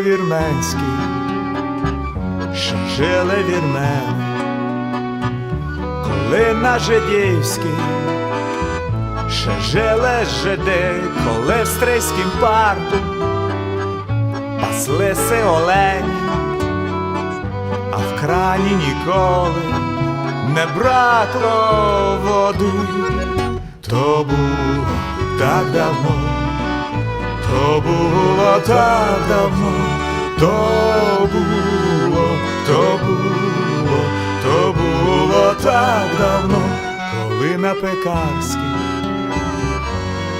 жили вірменські, ще жили вірмени, коли на жидівській, ще жили жиди, коли в стрийськім парку паслися олені, а в крані ніколи не бракло води, то було так давно. То було так давно, то було, то було, то було так давно, коли на пекарській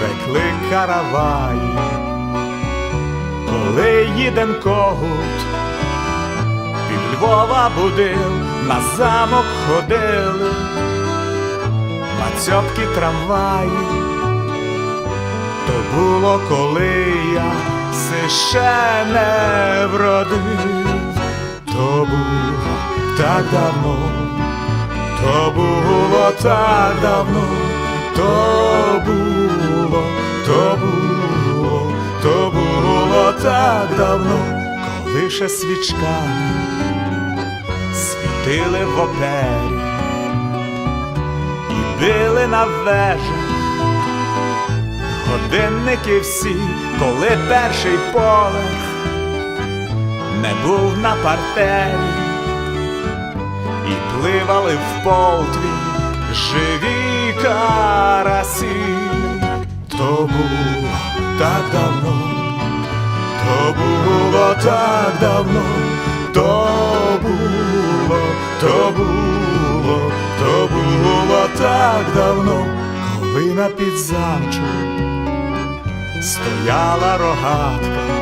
пекли караваї, коли їден когут під Львова будив, на замок ходили, на цьопки трамваї. То було, коли я ще не вродив, то було так давно, то було так давно, то було, то було, то було так давно, коли ще свічками світили в опері і били на вежах годинники всі, коли перший поверх не був на партері, і пливали в полтві живі карасі, то було так давно, то було так давно, то було, то було, то було так давно, коли на підзамчу стояла рогатка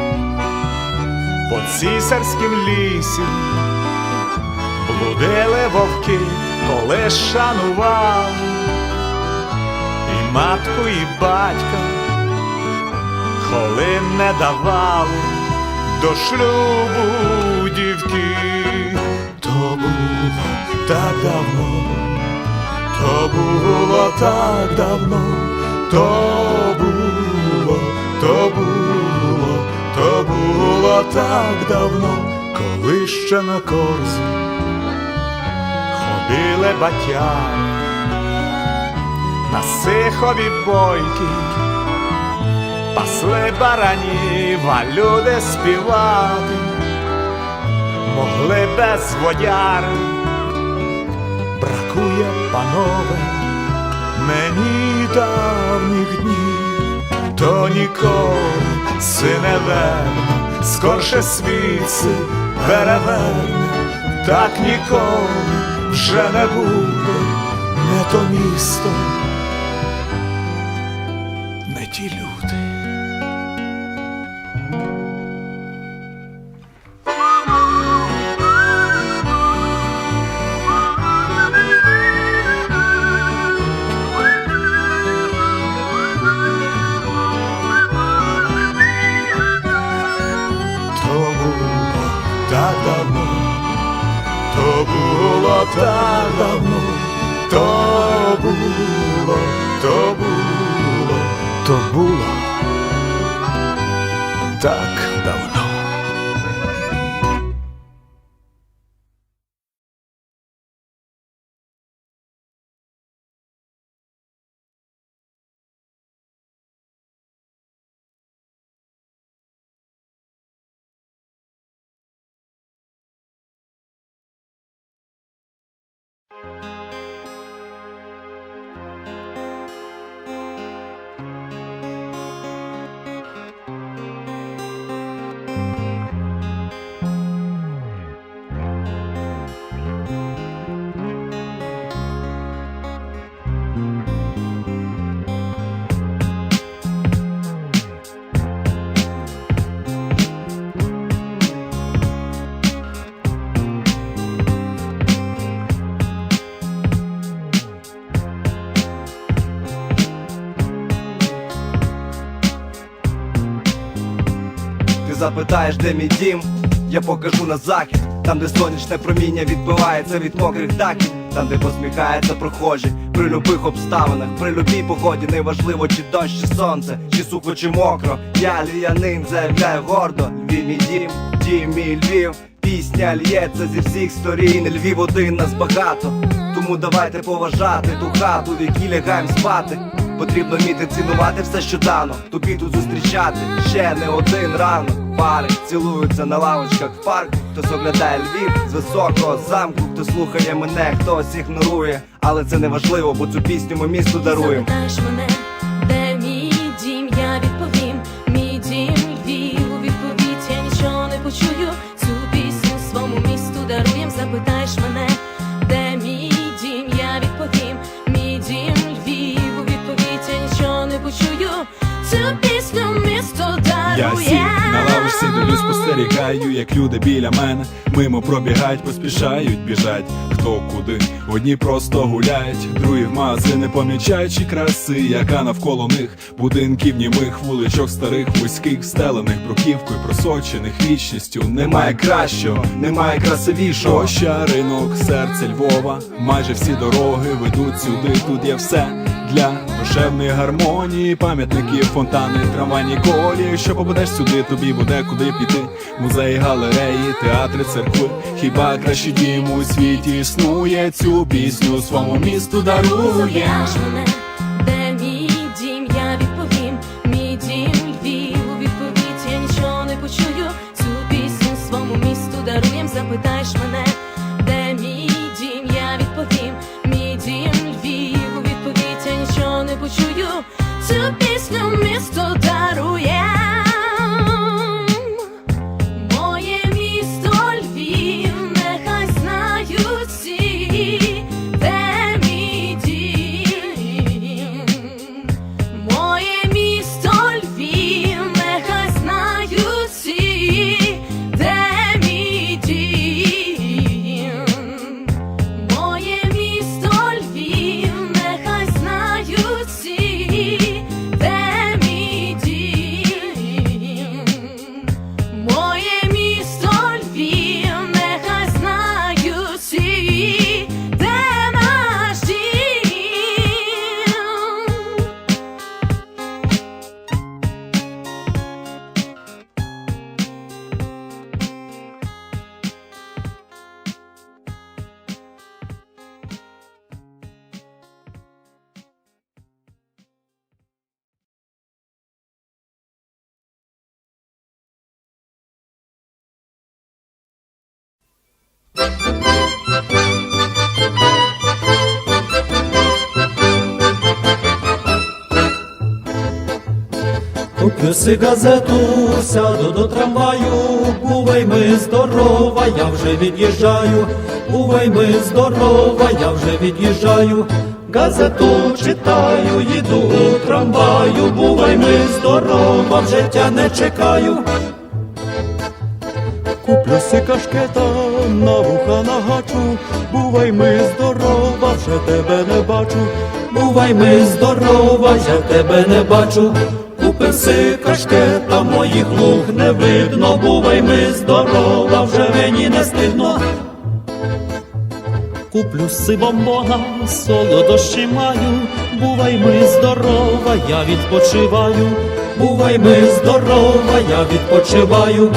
по цісарськім лісі, блудили вовки, коли шанували. І матку, і батька, коли не давали до шлюбу дівки, то було так давно, то було так давно, то було так давно, коли ще на корзі ходили батями на сихові бойки, пасли баранів, а люди співати. Могли без водяри, бракує, панове, мені давніх днів, то ніколи сине верне, скорше світси переверне, так ніколи вже не буде, не то місто, так давно, то було так давно, то було, то було, то було. Так давно. Запитаєш, де мій дім, я покажу на захід. Там, де сонячне проміння відбивається від мокрих даків, там, де посміхається прохожі, при любих обставинах, при любій погоді, неважливо, чи дощ, чи сонце, чи сухо, чи мокро. Я ліянин заявляю гордо, Львів мій дім, дім мій Львів. Пісня лється зі всіх сторін, Львів один нас багато. Тому давайте поважати ту хату, в якій лягаєм спати. Потрібно вміти цінувати все, що дано, тобі тут зустрічати ще не один ранок. Пари цілуються на лавочках в парку. Хтось оглядає Львів з високого замку, хто слухає мене, хтось ігнорує. Але це не важливо, бо цю пісню ми місту даруємо. Спостерігаю, як люди біля мене мимо пробігають, поспішають, біжать. Хто куди, одні просто гуляють, другі в магазини помічаючи краси, яка навколо них будинків німих, вуличок старих, вузьких, стелених бруківкою, просочених вічністю. Немає кращого, немає красивішого. Площа, ринок, серце Львова, майже всі дороги ведуть сюди, тут є все для душевної гармонії, пам'ятники, фонтани, трамвайні колії. Що попадеш сюди, тобі буде куди піти. Музеї, галереї, театри, церкви. Хіба краще дім у світі існує? Цю пісню своєму місту дарує. Запитаєш мене, Куплю газету, сяду до трамваю, бувай ми здорова, я вже від'їжджаю, бувай ми здорова, я вже від'їжджаю, газету читаю, їду у трамваю, бувай ми здорова, в життя не чекаю. Куплю си кашкета, на вуха нагачу, бувай ми здорова, вже тебе не бачу, бувай ми здорова, я тебе не бачу. Купив кашкета, моїх луг не видно, бувай ми здорова, вже мені не стидно. Куплю сивом Бога, солодощі маю, бувай ми здорова, я відпочиваю, бувай ми здорова, я відпочиваю.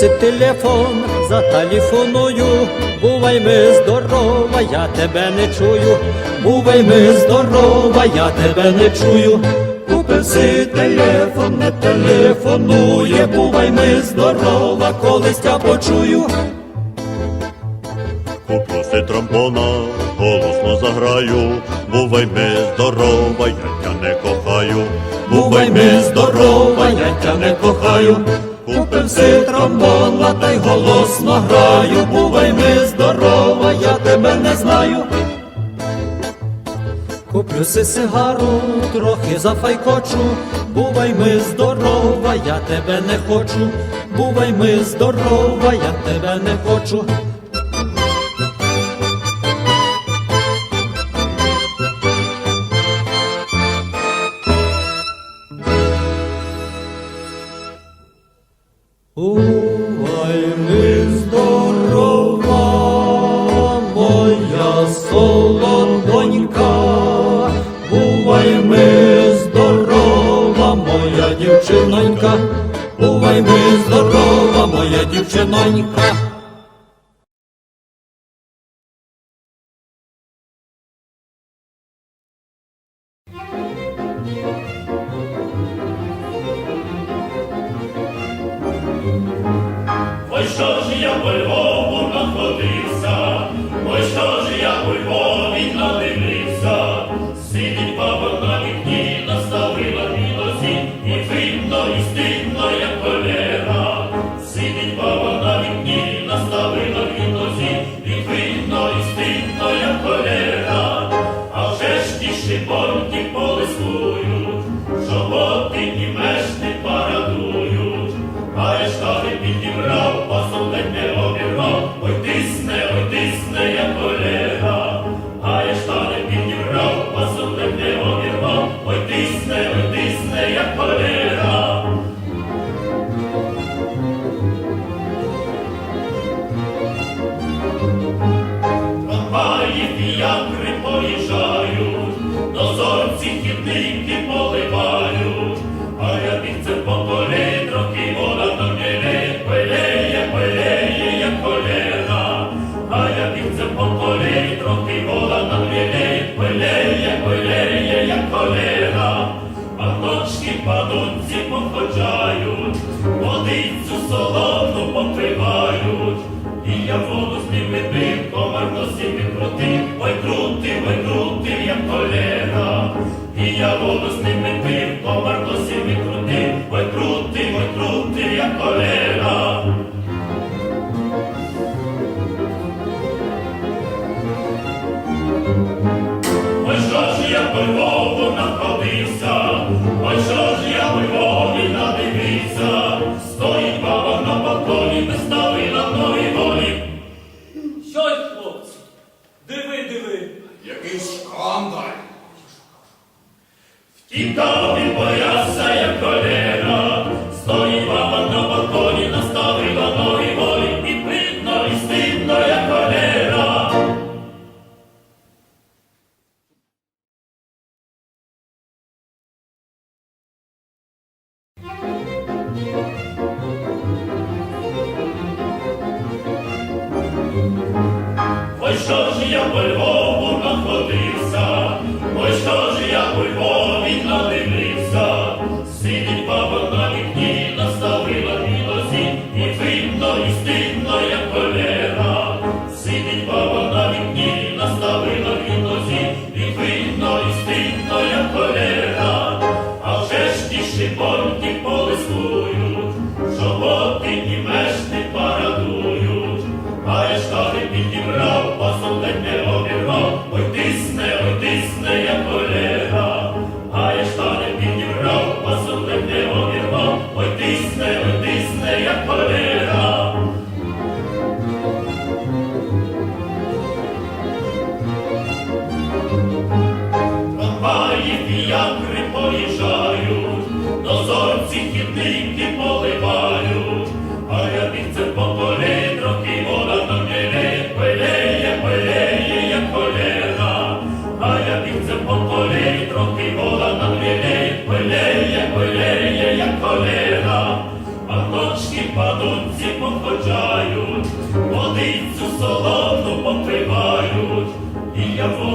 Си телефон, зателефоную, бувай ми здорова, я тебе не чую, бувай ми здорова, я тебе не чую. Купив си телефон, не телефонує, бувай ми здорова, колись я почую. Куплю си тромбона, голосно заграю, бувай ми здорова, я тя не кохаю, Бувай ми здорова, я тя не кохаю. Купив си тромбона, та й голосно граю, бувай ми здорова, я тебе не знаю. Куплю си сигару, трохи зафайкочу, бувай ми здорова, я тебе не хочу, бувай ми здорова, я тебе не хочу. Майнкрафт. Ой, що ж я польво? долина, баточки падунці походжають, водицю солону покривають, і я воду з ними бив, комар і крутив, ой крути, ой крути, як колена, і я воду з ними бив, комар і крутив, ой крути, ой крутив, як колена.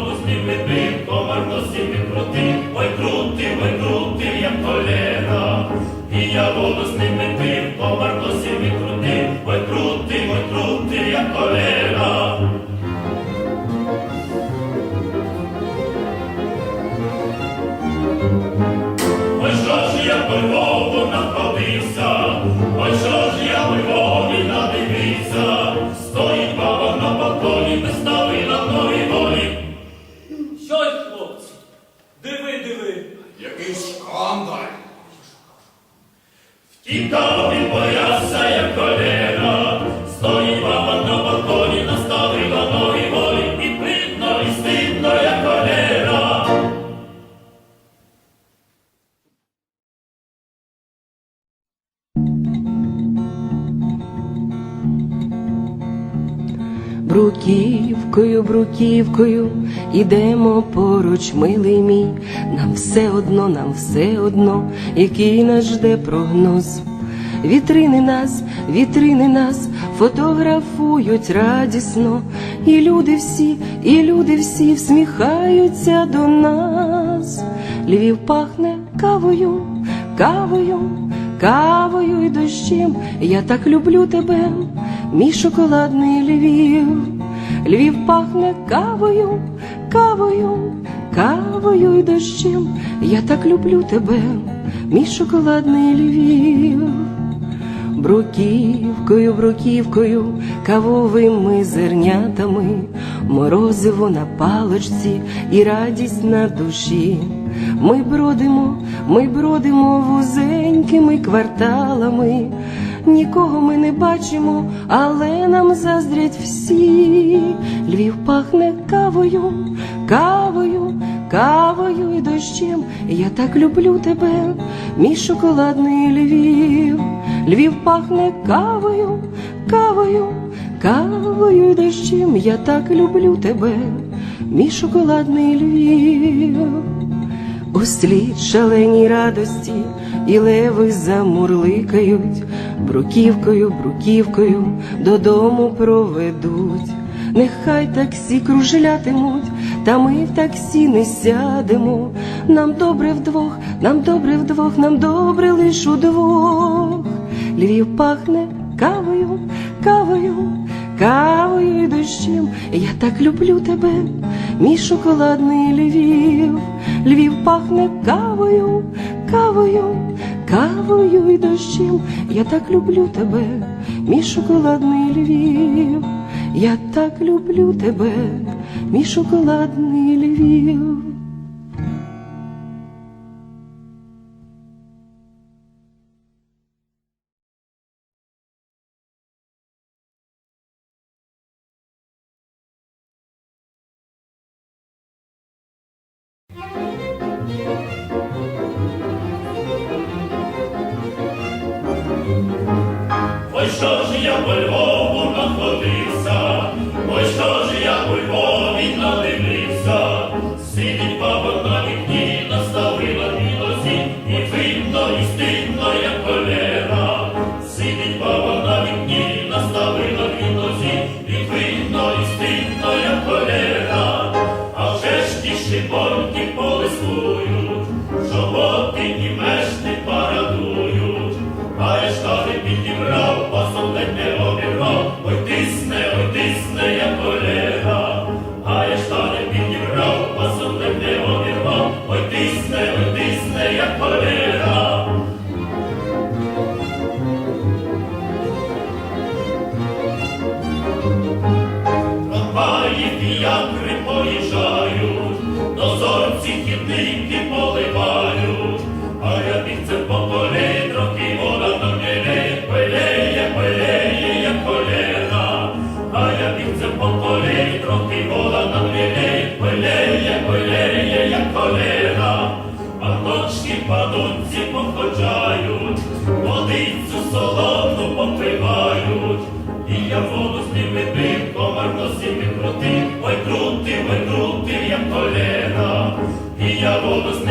пустив не бив, комар носів не крутив, ой крутив, ой крутив, як колена. І я волос не бив, комар носів не крутив, ой крутив, ой крутив, як колена. Ой, що ж я поймав? Вітав він як колена, стоїть баба на балконі, наставила ноги волі, і видно, і стидно, як колена. Бруківкою, бруківкою ідемо поруч, милий мій, нам все одно, нам все одно, який нас жде прогноз. Вітрини нас, вітрини нас фотографують радісно, і люди всі, і люди всі всміхаються до нас. Львів пахне кавою, кавою, кавою і дощем. Я так люблю тебе, мій шоколадний Львів. Львів пахне кавою, кавою, кавою і дощем. Я так люблю тебе, мій шоколадний Львів. Бруківкою, бруківкою, кавовими зернятами, морозиво на палочці і радість на душі. Ми бродимо, ми бродимо вузенькими кварталами, нікого ми не бачимо, але нам заздрять всі. Львів пахне кавою, кавою, кавою і дощем. Я так люблю тебе, мій шоколадний Львів. Львів пахне кавою, кавою, кавою і дощем. Я так люблю тебе, мій шоколадний Львів. Услід шаленій радості і леви замурликають, бруківкою, бруківкою додому проведуть. Нехай таксі кружлятимуть, та ми в таксі не сядемо. Нам добре вдвох, нам добре вдвох, нам добре лиш удвох. Львів пахне кавою, кавою, кавою і дощем. Я так люблю тебе, мій шоколадний Львів. Львів пахне кавою, кавою, кавою і дощем. Я так люблю тебе, мій шоколадний Львів. Я так люблю тебе, мій шоколадний Львів. Я воду з